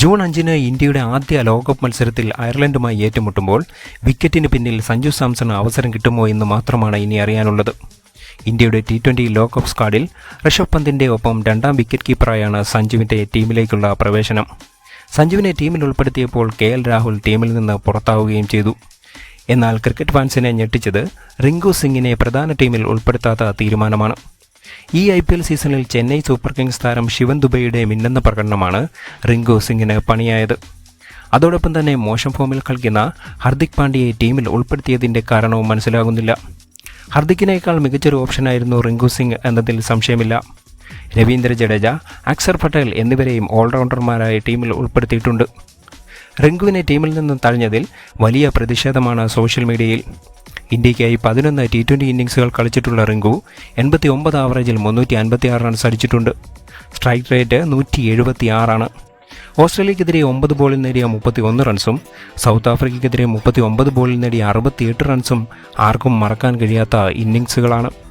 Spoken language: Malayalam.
ജൂൺ അഞ്ചിന് ഇന്ത്യയുടെ ആദ്യ ലോകകപ്പ് മത്സരത്തിൽ അയർലൻഡുമായി ഏറ്റുമുട്ടുമ്പോൾ വിക്കറ്റിന് പിന്നിൽ സഞ്ജു സാംസണ് അവസരം കിട്ടുമോ എന്ന് മാത്രമാണ് ഇനി അറിയാനുള്ളത്. ഇന്ത്യയുടെ ടി ട്വന്റി ലോകകപ്പ് സ്ക്വാഡിൽ ഋഷഭ് പന്തിന്റെ ഒപ്പം രണ്ടാം വിക്കറ്റ് കീപ്പറായാണ് സഞ്ജുവിന്റെ ടീമിലേക്കുള്ള പ്രവേശനം. സഞ്ജുവിനെ ടീമിൽ ഉൾപ്പെടുത്തിയപ്പോൾ കെ എൽ രാഹുൽ ടീമിൽ നിന്ന് പുറത്താവുകയും ചെയ്തു. എന്നാൽ ക്രിക്കറ്റ് ഫാൻസിനെ ഞെട്ടിച്ചത് റിങ്കു സിംഗിനെ പ്രധാന ടീമിൽ ഉൾപ്പെടുത്താത്ത തീരുമാനമാണ്. ഈ ഐ പി എൽ സീസണിൽ ചെന്നൈ സൂപ്പർ കിങ്സ് താരം ശിവൻ ദുബൈയുടെ മിന്നുന്ന പ്രകടനമാണ് റിങ്കു സിംഗിന് പണിയായത്. അതോടൊപ്പം തന്നെ മോശം ഫോമിൽ കളിക്കുന്ന ഹർദിക് പാണ്ഡ്യയെ ടീമിൽ ഉൾപ്പെടുത്തിയതിന്റെ കാരണവും മനസ്സിലാകുന്നില്ല. ഹർദിക്കിനേക്കാൾ മികച്ചൊരു ഓപ്ഷനായിരുന്നു റിങ്കു സിംഗ് എന്നതിൽ സംശയമില്ല. രവീന്ദ്ര ജഡേജ അക്സർ പട്ടേൽ എന്നിവരെയും ഓൾറൗണ്ടർമാരായി ടീമിൽ ഉൾപ്പെടുത്തിയിട്ടുണ്ട്. റിങ്കുവിനെ ടീമിൽ നിന്നും തഴഞ്ഞതിൽ വലിയ പ്രതിഷേധമാണ് സോഷ്യൽ മീഡിയയിൽ. ഇന്ത്യയ്ക്കായി പതിനൊന്ന് ടി ട്വന്റി ഇന്നിങ്സുകൾ കളിച്ചിട്ടുള്ള റിങ്കു എൺപത്തി ഒമ്പത് ആവറേജിൽ മുന്നൂറ്റി അൻപത്തി ആറ് റൺസ് അടിച്ചിട്ടുണ്ട്. സ്ട്രൈക്ക് റേറ്റ് നൂറ്റി എഴുപത്തി ആറാണ് ഓസ്ട്രേലിയക്കെതിരെ ഒമ്പത് ബോളിൽ നേടിയ മുപ്പത്തി ഒന്ന് റൺസും സൗത്ത് ആഫ്രിക്കയ്ക്കെതിരെ മുപ്പത്തി ഒമ്പത് ബോളിൽ നേടിയ അറുപത്തിയെട്ട് റൺസും ആർക്കും മറക്കാൻ കഴിയാത്ത ഇന്നിങ്സുകളാണ്